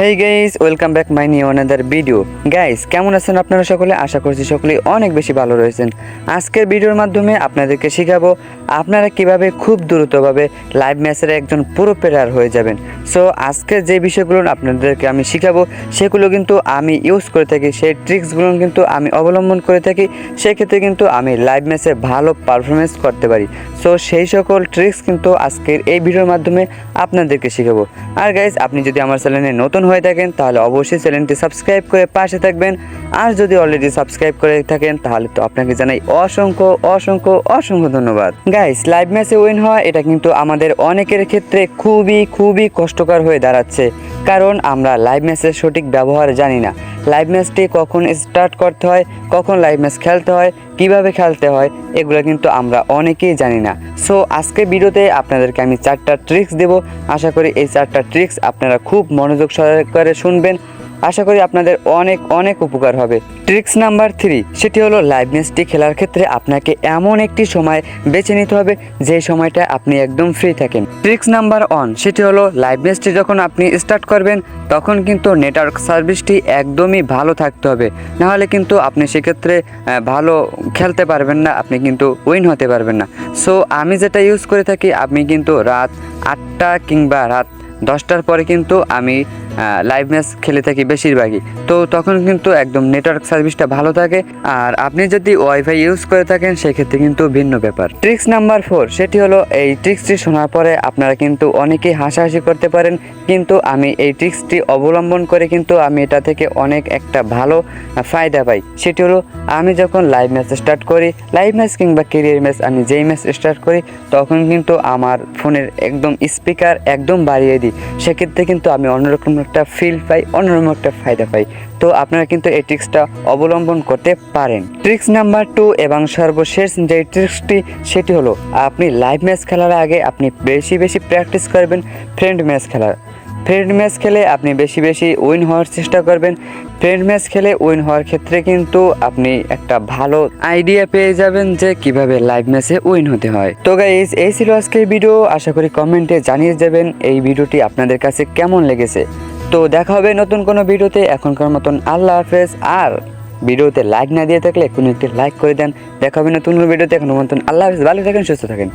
Hey guys welcome back my new another video guys কেমন আছেন আপনারা সকলে? আশা করছি সকলেই অনেক বেশি ভালো রয়েছেন। আজকের ভিডিওর মাধ্যমে আপনাদেরকে শেখাবো আপনারা কীভাবে খুব দ্রুতভাবে লাইভ ম্যাচের একজন পুরো প্লেয়ার হয়ে যাবেন। সো আজকের যে বিষয়গুলো আপনাদেরকে আমি শেখাবো, সেগুলো কিন্তু আমি ইউজ করে থাকি, সেই ট্রিক্সগুলো কিন্তু আমি অবলম্বন করে থাকি, সেক্ষেত্রে কিন্তু আমি লাইভ ম্যাচে ভালো পারফরমেন্স করতে পারি। সো সেই সকল ট্রিক্স কিন্তু আজকের এই ভিডিওর মাধ্যমে আপনাদেরকে শেখাবো। আর গাইজ আপনি যদি আমার চ্যানেলে নতুন হয়ে থাকেন, তাহলে অবশ্যই চ্যানেলটি সাবস্ক্রাইব করে পাশে থাকবেন। আর যদি অলরেডি সাবস্ক্রাইব করে থাকেন, তাহলে তো আপনাকে জানাই অসংখ্য অসংখ্য অসংখ্য ধন্যবাদ। গাইস লাইভ ম্যাচে উইন হওয়া, এটা কিন্তু আমাদের অনেকের ক্ষেত্রে খুবই খুবই কষ্টকর হয়ে দাঁড়াচ্ছে। কারণ আমরা লাইভ ম্যাচের সঠিক ব্যবহার জানি না। লাইভ ম্যাচটি কখন স্টার্ট করতে হয়, কখন লাইভ ম্যাচ খেলতে হয়, কীভাবে খেলতে হয়, এগুলো কিন্তু আমরা অনেকেই জানি না। সো আজকে ভিডিওতে আপনাদেরকে আমি চারটা ট্রিক্স দেব। আশা করি এই চারটা ট্রিক্স আপনারা খুব মনোযোগ সহকারে শুনবেন। আশা করি আপনাদের অনেক অনেক উপকার হবে। ট্রিক্স নাম্বার থ্রি সেটি হলো লাইভ ম্যাচটি খেলার ক্ষেত্রে আপনাকে এমন একটি সময় বেছে নিতে হবে, যে সময়টা আপনি একদম ফ্রি থাকেন। ট্রিক্স নাম্বার ওয়ান সেটি হলো লাইভ ম্যাচটি যখন আপনি স্টার্ট করবেন, তখন কিন্তু নেটওয়ার্ক সার্ভিসটি একদমই ভালো থাকতে হবে। নাহলে কিন্তু আপনি সেক্ষেত্রে ভালো খেলতে পারবেন না, আপনি কিন্তু উইন হতে পারবেন না। সো আমি যেটা ইউজ করে থাকি আমি কিন্তু রাত আটটা কিংবা রাত দশটার পরে কিন্তু আমি লাইভ ম্যাচ খেলে থাকি বেশিরভাগই। তো তখন কিন্তু একদম নেটওয়ার্ক সার্ভিসটা ভালো থাকে। আর আপনি যদি ওয়াইফাই ইউজ করে থাকেন, সেক্ষেত্রে কিন্তু ভিন্ন ব্যাপার। ট্রিক্স নাম্বার ফোর সেটি হলো এই ট্রিক্সটি শোনার পরে আপনারা কিন্তু অনেকেই হাসাহাসি করতে পারেন। কিন্তু আমি এই ট্রিক্সটি অবলম্বন করে কিন্তু আমি এটা থেকে অনেক একটা ভালো ফায়দা পাই। সেটি হলো, আমি যখন লাইভ ম্যাচ স্টার্ট করি লাইভ ম্যাচ কিংবা কেরিয়ার ম্যাচ আমি যেই ম্যাচ স্টার্ট করি, তখন কিন্তু আমার ফোনের একদম স্পিকার একদম বাড়িয়ে দিই। সেক্ষেত্রে কিন্তু আমি অন্যরকম একটা ফিল পাই, অন্যরকম একটা ফায়দা পাই। তো আপনারা কিন্তু এই ট্রিক্সটা অবলম্বন করতে পারেন। ট্রিক্স নাম্বার টু এবং সর্বশেষ যে ট্রিক্সটি সেটি হলো আপনি লাইভ ম্যাচ খেলার আগে আপনি বেশি বেশি প্র্যাকটিস করবেন ফ্রেন্ড ম্যাচ খেলার। ফ্রেন্ড ম্যাচ খেলে আপনি বেশি বেশি উইন হওয়ার চেষ্টা করবেন। ফ্রেন্ড ম্যাচ খেলে উইন হওয়ার ক্ষেত্রে কিন্তু আপনি একটা ভালো আইডিয়া পেয়ে যাবেন যে কীভাবে লাইভ ম্যাচে উইন হতে হয়। তো গাইজ এই ছিল আজকের ভিডিও আশা করি কমেন্টে জানিয়ে দেবেন এই ভিডিওটি আপনাদের কাছে কেমন লেগেছে। তো দেখা হবে নতুন কোনো ভিডিওতে। এখনকার মতন আল্লাহ হাফেজ। আর ভিডিওতে লাইক না দিয়ে থাকলে কোনো একটি লাইক করে দেন। দেখা হবে নতুন কোনো ভিডিওতে। এখন মতন আল্লাহ হাফেজ। ভালো থাকেন, সুস্থ থাকেন।